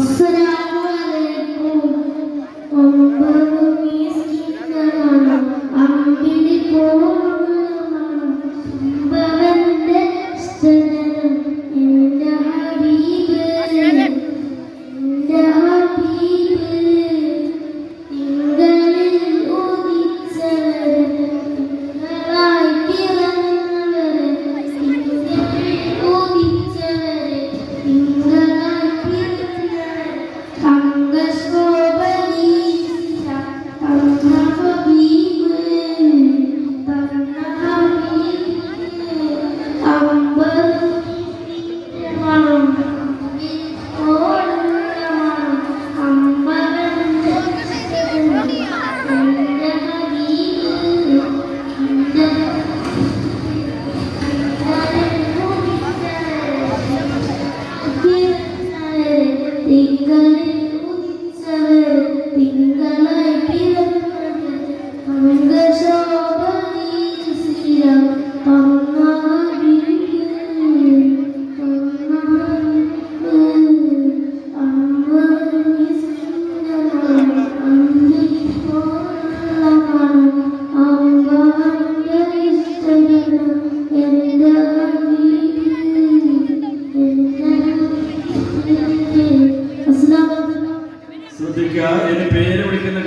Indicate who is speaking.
Speaker 1: Você തിങ്കളിൽ
Speaker 2: എന്റെ പേര് വിളിക്കുന്ന